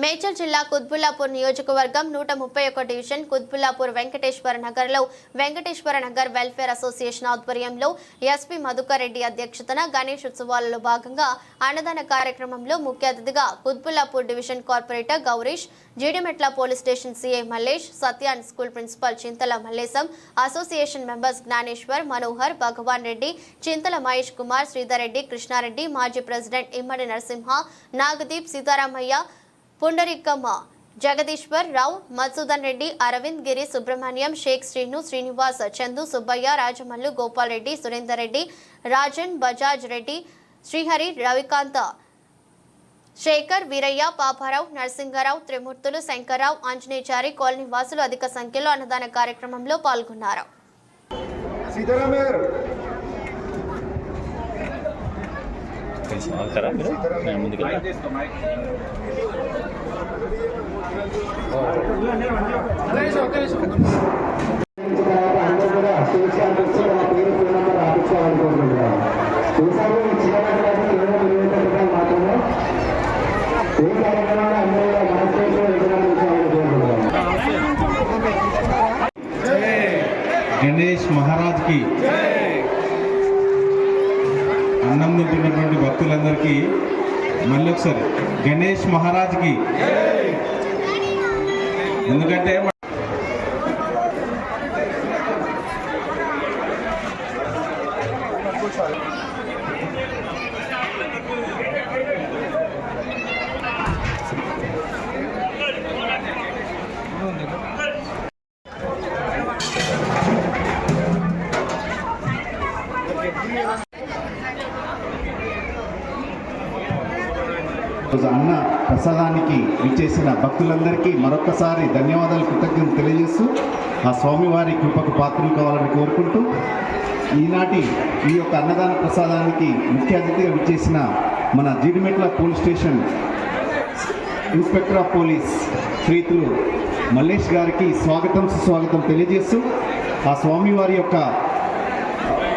మేడ్చల్ జిల్లా కుత్బుల్లాపూర్ నియోజకవర్గం నూట ముప్పై ఒక డివిజన్ కుత్బుల్లాపూర్ వెంకటేశ్వర నగర్లో వెంకటేశ్వర నగర్ వెల్ఫేర్ అసోసియేషన్ ఆధ్వర్యంలో ఎస్పీ మధుకర్ రెడ్డి అధ్యక్షతన గణేష్ ఉత్సవాలలో భాగంగా అన్నదాన కార్యక్రమంలో ముఖ్య అతిథిగా Quthbullapur division corporator Gourish Jeedimetla police station CI Mallesh Satyan school principal Chintala Mallesham association members Gnaneshwar Manohar Bhagavan Reddy Chintala Mahesh Kumar Sridhar Reddy Krishna Reddy మాజీ ప్రెసిడెంట్ ఇమ్మడి నరసింహ నాగదీప్ సీతారామయ్య పుండరికమ్మ జగదీశ్వర్ రావు మధుసూదన్ రెడ్డి అరవింద్ గిరి సుబ్రహ్మణ్యం షేక్ శ్రీను శ్రీనివాస్ చందు సుబ్బయ్య రాజమల్లు గోపాల్ రెడ్డి సురేందర్ రెడ్డి రాజన్ బజాజ్ రెడ్డి శ్రీహరి రవికాంత శేఖర్ వీరయ్య పాపారావు నరసింగరావు త్రిమూర్తులు శంకర్రావు ఆంజనేయచారి కాలనీ వాసులు అధిక సంఖ్యలో అన్నదాన కార్యక్రమంలో పాల్గొన్నారు. ముందుకు గణేష్ మహారాజ్కి అన్నం తింటున్నటువంటి భక్తులందరికీ మళ్ళీ ఒకసారి గణేష్ మహారాజ్కి ఎందుకంటే ఈరోజు అన్న ప్రసాదానికి విచ్చేసిన భక్తులందరికీ మరొకసారి ధన్యవాదాలు కృతజ్ఞతలు తెలియజేస్తూ ఆ స్వామివారి కృపకు పాత్రలు కావాలని కోరుకుంటూ ఈనాటి ఈ యొక్క అన్నదాన ప్రసాదానికి ముఖ్య అతిథిగా విచ్చేసిన మన Jeedimetla police station inspector of police శ్రీతులు Mallesh గారికి స్వాగతం సుస్వాగతం తెలియజేస్తూ ఆ స్వామివారి యొక్క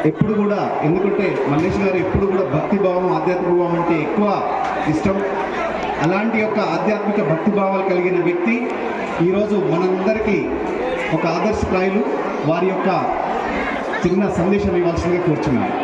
ఎప్పుడు కూడా ఎందుకంటే మల్లేష్ గారు ఎప్పుడు కూడా భక్తి భావం ఆధ్యాత్మిక భావం అంటే ఎక్కువ ఇష్టం. అలాంటి యొక్క ఆధ్యాత్మిక భక్తి భావాలు కలిగిన వ్యక్తి ఈరోజు మనందరికీ ఒక ఆదర్శప్రాయులు వారి యొక్క చిన్న సందేశం ఇవ్వాల్సిందిగా కోరుచున్నాను.